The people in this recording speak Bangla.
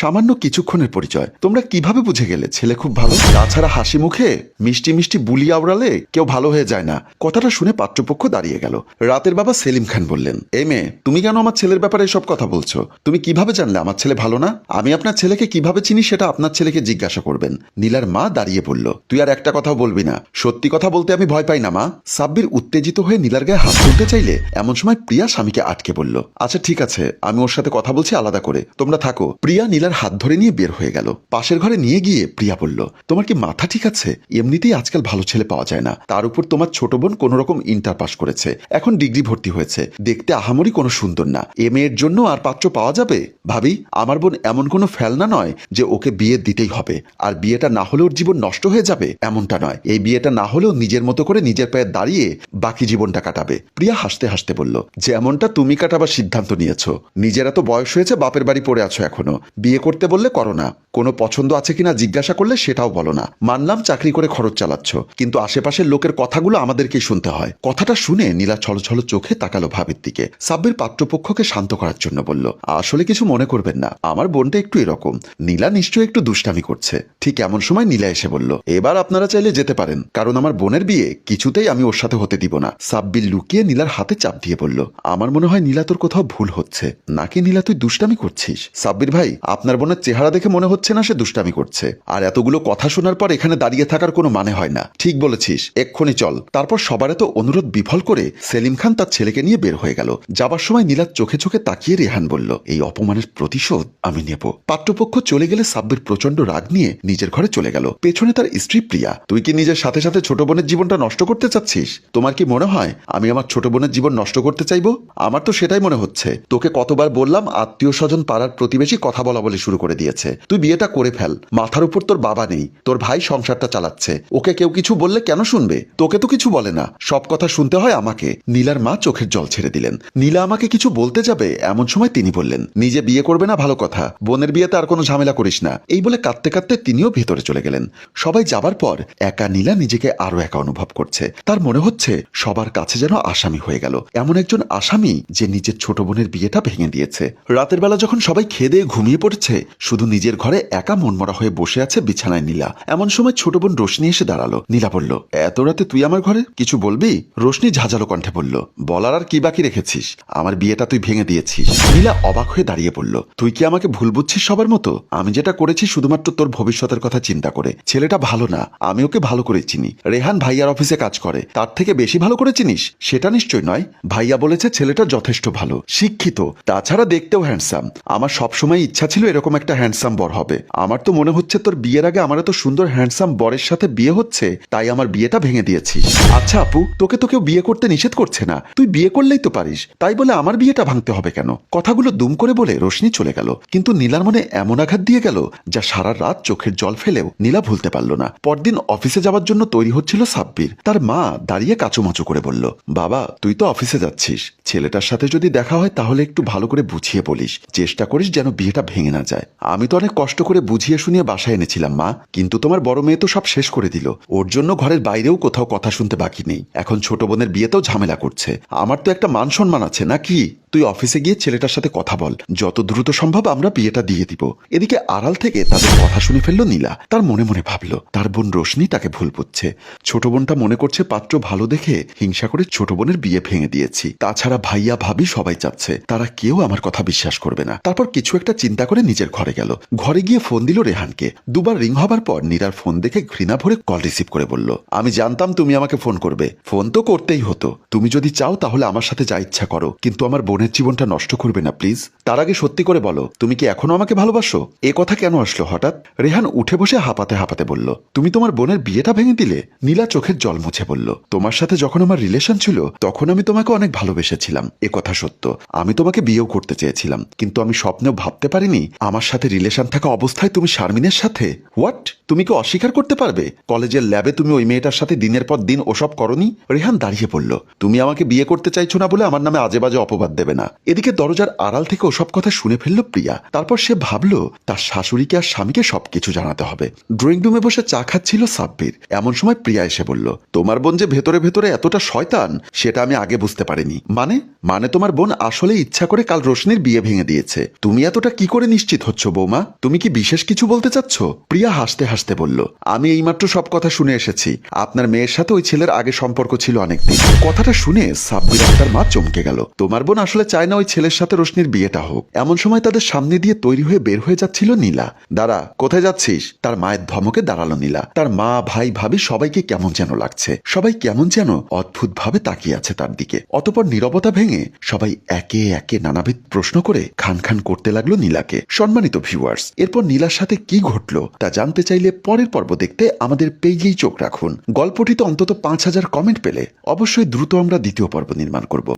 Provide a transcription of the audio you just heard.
সামান্য কিছুক্ষণের পরিচয়। তোমরা কীভাবে বুঝে গেলে ছেলে খুব ভালো? তাছাড়া হাসি মুখে মিষ্টি মিষ্টি বুলি আওড়ালে কেউ ভালো হয়ে যায় না। কথাটা শুনে পাত্রপক্ষ দাঁড়িয়ে গেল। রাতের বাবা সেলিম খান বললেন এই মেয়ে, তুমি কেন আমার ছেলের ব্যাপারে এসব কথা বলছো? তুমি কীভাবে জানলে আমার ছেলে ভালো না? আমি আপনার ছেলেকে কীভাবে চিনি সেটা আপনার ছেলেকে জিজ্ঞাসা করবেন। নীলার মা দাঁড়িয়ে পড়ল তুই আর একটা কথাও বলবি না। সত্যি কথা বলতে আমি ভয় পাই না, মা। সাব্বির উত্তেজিত হয়ে নীলার গায়ে হাত তুলতে চাইলে এমন সময় প্রিয়া স্বামীকে আটকে বলল আচ্ছা ঠিক আছে, আমি ওর সাথে কথা বলছি আলাদা করে। তোমরা থাকো। প্রিয়া নীলার হাত ধরে নিয়ে বের হয়ে গেল। পাশের ঘরে নিয়ে গিয়ে প্রিয়া বলল, তোমার কি মাথা ঠিক আছে? এমনিতেই আজকাল ভালো ছেলে পাওয়া যায় না। তার উপর তোমার ছোট বোন কোন রকম ইন্টার পাস করেছে। এখন ডিগ্রি ভর্তি হয়েছে। দেখতে আহামরি কোনো সুন্দর না। এ মেয়ের জন্য আর পাত্র পাওয়া যাবে? ভাবি, আমার বোন এমন কোনো ফেলনা নয় যে ওকে বিয়ে দিতেই হবে। আর বিয়েটা না হলে ওর জীবন নষ্ট হয়ে যাবে, এমনটা নয়। এই বিয়েটা না হলেও নিজের মতো করে নিজের পায়ে দাঁড়িয়ে বাকি জীবনটা কাটাবে। প্রিয়া হাসতে হাসতে বলল, যেমনটা তুমি কাটাবার সিদ্ধান্ত নিয়েছো। নিজেরা তো বয়স হয়েছে, বাপের বাড়ি পড়ে আছো এখনও। বিয়ে করতে বললে করো না। কোনো পছন্দ আছে কিনা জিজ্ঞাসা করলে সেটাও বলো না। মানলাম চাকরি করে খরচ চালাচ্ছ, কিন্তু আশেপাশের লোকের কথাগুলো আমাদেরকেই শুনতে হয়। কথাটা শুনে নীলা ছলছল চোখে তাকালো ভাবির দিকে। সাব্বির পাত্রপক্ষকে শান্ত করার জন্য বলল, আসলে কিছু মনে করবেন না। আমার বোনটা একটু এরকম। নীলা নিশ্চয়ই একটু দুষ্টামি করছে। ঠিক এমন সময় নীলা এসে বলল, এবার আপনারা চাইলে যেতে পারেন। কারণ আমার বোনের বিয়ে কিছুতেই আমি ওর সাথে হতে দিব না। সাব্বির লুকিয়ে নীলার হাতে চাপ দিয়ে বলল, আমার মনে হয় নীলা তোর কোথাও ভুল হচ্ছে। নাকি নীলা তুই দুষ্টামি করছিস? সাব্বির ভাই আপনার বোনের চেহারা দেখে মনে হচ্ছে না সে দুষ্টামি করছে। আর এতগুলো কথা শোনার পর এখানে দাঁড়িয়ে থাকার কোনো মানে হয় না। ঠিক বলেছিস। এক্ষুনি চল। তারপর সবার এত অনুরোধ বিফল করে সেলিম খান তার ছেলেকে নিয়ে বের হয়ে গেল। যাবার সময় নীলার চোখে চোখে তাকিয়ে রেহান বলল, এই অপমানের প্রতিশোধ আমি নেব। পাঠ্যপক্ষ চলে গেলে সাব্বির প্রচণ্ড রাগ নিয়ে নিজের ঘরে চলে গেল। পেছনে তার স্ত্রী প্রিয়া। তুই কি নিজের সাথে সাথে ছোট বোনের জীবনটা নষ্ট করতে চাচ্ছিস? তোমার কি মনে হয় আমি আমার ছোট বোনের জীবন নষ্ট করতে চাইব? আমার তো সেটাই মনে হচ্ছে। তোকে কতবার বললাম আত্মীয় স্বজন পাড়ার প্রতিবেশী কথা বলা বলে শুরু করে দিয়েছে। তুই বিয়েটা করে ফেল। মাথার উপর তোর বাবা নেই। তোর ভাই সংসারটা চালাচ্ছে। ওকে কেউ কিছু বললে কেন শুনবে? তোকে তো কিছু বলে না। সব কথা শুনতে হয় আমাকে। নীলার মা চোখের জল ছেড়ে দিলেন। নীলা আমাকে কিছু বলতে যাবে? এমন সময় তিনি বললেন, নিজে বিয়ে করবে না ভালো কথা। বোনের বিয়েতে আর কোনো ঝামেলা করিস না। এই বলে কাঁদতে কাঁদতে তিনিও ভেতরে চলে গেলেন। সবাই যাবার পর একা নীলা নিজেকে আরও একা অনুভব করছে। তার মনে হচ্ছে সবার কাছে যেন আসামি হয়ে গেল। এমন একজন আসামি যে নিজের ছোট বোনের বিয়েটা ভেঙে দিয়েছে। রাতের বেলা যখন সবাই খেদে ঘুমিয়ে ঘুমিয়ে পড়েছে শুধু নিজের ঘরে একা মনমরা হয়ে বসে আছে বিছানায় নীলা। এমন সময় ছোট বোন রোশনি এসে দাঁড়াল। নীলা বলল, এত রাতে তুই আমার ঘরে? কিছু বলবি? রোশনি ঝাঁঝালো কণ্ঠে বলল, বলার আর কি বাকি রেখেছিস? আমার বিয়েটা তুই ভেঙে দিয়েছিস। নীলা অবাক হয়ে দাঁড়িয়ে পড়ল তুই কি আমাকে ভুল বুঝছিস সবার মতো? আমি যেটা করেছি শুধুমাত্র তোর ভবিষ্যতের কথা চিন্তা করে। ছেলেটা ভালো না, আমি ওকে ভালো করে চিনি। রেহান ভাইয়ার অফিসে কাজ করে। তার থেকে বেশি ভালো করে চিনিস? সেটা নিশ্চয় নয়। ভাইয়া বলেছে ছেলেটা যথেষ্ট ভালো, শিক্ষিত, তাছাড়া দেখতেও হ্যান্ডসাম আমার সবসময় ইচ্ছা ছিল এরকম একটা হ্যান্ডসাম বর হবে। আমার তো মনে হচ্ছে তোর বিয়ের আগে আমার এত সুন্দর হ্যান্ডসাম বরের সাথে বিয়ে হচ্ছে, তাই আমার বিয়েটা ভেঙে দিয়েছিস। আচ্ছা আপু, তোকে তো কেউ বিয়ে করতে নিষেধ করছে না। তুই বিয়ে করলেই তো পারিস। তাই বলে আমার বিয়েটা ভাঙতে হবে কেন? কথাগুলো দুম করে বলে রোশনি চলে গেল। কিন্তু নীলার মনে এমন আঘাত দিয়ে গেল, যা সারা রাত চোখের জল ফেলেও নীলা ভুলতে পারল না। পরদিন অফিসে যাওয়ার জন্য তৈরি হচ্ছিল সাব্বির। তার মা দাঁড়িয়ে কাচুমাচু করে বলল, বাবা, তুই তো অফিসে যাচ্ছিস। ছেলেটার সাথে যদি দেখা হয় তাহলে একটু ভালো করে বুঝিয়ে বলিস। চেষ্টা করিস যেন বিয়েটা ভেঙে না যায়। আমি তো অনেক কষ্ট করে বুঝিয়ে শুনিয়ে বাসায় এনেছিলাম, মা। কিন্তু তোমার বড় মেয়ে তো সব শেষ করে দিল। ওর জন্য ঘরের বাইরেও কোথাও কথা শুনতে বাকি নেই। এখন ছোট বোনের বিয়েতেও ঝামেলা করছে। আমার তো একটা মান সম্মান আছে নাকি তুই অফিসে গিয়ে ছেলেটার সাথে কথা বল। যত দ্রুত সম্ভব আমরা বিয়েটা দিয়ে দিব। এদিকে আড়াল থেকে তাদের কথা শুনে ফেলল নীলা। তার মনে মনে ভাবলো, তার বোন রোশনি তাকে ভুল বুঝছে। ছোট বোনটা মনে করছে পাত্র ভালো দেখে হিংসা করে ছোট বোনের বিয়ে ভেঙে দিয়েছি। তাছাড়া ভাইয়া ভাবি সবাই চাচ্ছে। তারা কেউ আমার কথা বিশ্বাস করবে না। তারপর কিছু একটা চিন্তা করে নিজের ঘরে গেল। ঘরে গিয়ে ফোন দিল রেহানকে। দুবার রিং হবার পর নীরার ফোন দেখে ঘৃণা ভরে কল রিসিভ করে বলল, আমি জানতাম তুমি আমাকে ফোন করবে। ফোন তো করতেই হতো। তুমি যদি চাও তাহলে আমার সাথে যা ইচ্ছা করো। কিন্তু আমার বোনের জীবনটা নষ্ট করবে না, প্লিজ। তার আগে সত্যি করে বলো, তুমি কি এখনও আমাকে ভালোবাসো? এ কথা কেন আসলো হঠাৎ? রেহান উঠে বসে হাঁপাতে হাঁপাতে বলল, তুমি তোমার বোনের বিয়েটা ভেঙে দিলে? নীলা চোখের জল মুছে বলল, তোমার সাথে যখন আমার রিলেশন ছিল, তখন আমি তোমাকে অনেক ভালোবেসেছিলাম। এ কথা সত্য। আমি তোমাকে বিয়েও করতে চেয়েছিলাম, কিন্তু আমি স্বপ্নেও ভাবতে পারিনি আমার সাথে রিলেশন থাকা অবস্থায় তুমি শারমিনের সাথে। হোয়াট? তুমি কি অস্বীকার করতে পারবে? কলেজের ল্যাবে তুমি ওই মেয়েটার সাথে দিনের পর দিন ওসব করনি? রেহান দাঁড়িয়ে পড়ল। তুমি আমাকে বিয়ে করতে চাইছো না বলে আমার নামে আজে বাজে অপবাদ দেবে না। এদিকে দরজার আড়াল থেকে ওসব কথা শুনে ফেলল প্রিয়া। তারপর সে ভাবলো, তার শাশুড়িকে আর স্বামীকে সবকিছু জানাতে হবে। ড্রয়িং রুমে বসে চা খাচ্ছিল সাব্বির। এমন সময় প্রিয়া এসে বলল, তোমার বোন যে ভেতরে ভেতরে এতটা শয়তান, সেটা আমি আগে বুঝতে পারিনি। মানে? মানে তোমার বোন আসলে ইচ্ছা করে কাল রোশনির বিয়ে ভেঙে দিয়েছে। তুমি এতটা কি করে নিশ্চিত হচ্ছ বৌমা? তুমি কি বিশেষ কিছু বলতে চাচ্ছ? প্রিয়া হাসতে হাসতে বলল, আমি এইমাত্র সব কথা শুনে এসেছি। আপনার মেয়ের সাথে ওই ছেলের আগে সম্পর্ক ছিল অনেকদিন। কথাটা শুনে সাব্বির আক্তার মা চমকে গেল। তোমার বোন আসলে চায় না ওই ছেলের সাথে রোশনির বিয়েটা হোক। এমন সময় তাদের সামনে দিয়ে তৈরি হয়ে বের হয়ে যাচ্ছিল নীলা। দাঁড়া, কোথায় যাচ্ছিস? তার মায়ের ধমকে দাঁড়াল নীলা। তার মা, ভাই, ভাবি সবাইকে কেমন যেন লাগছে। সবাই কেমন যেন অদ্ভুত ভাবে তাকিয়ে আছে তার দিকে। অতপর নীরবতা ভেঙে সবাই একে একে নানাবিধ প্রশ্ন করে খান খান করতে লাগল নীলাকে। সম্মানিত ভিউয়ার্স, এরপর নীলার সাথে কি ঘটলো তা জানতে চাইলে পরের পর্ব দেখতে আমাদের পেজেই চোখ রাখুন। গল্পটিতে অন্তত পাঁচ হাজার কমেন্ট পেলে অবশ্যই দ্রুত আমরা দ্বিতীয় পর্ব নির্মাণ করব।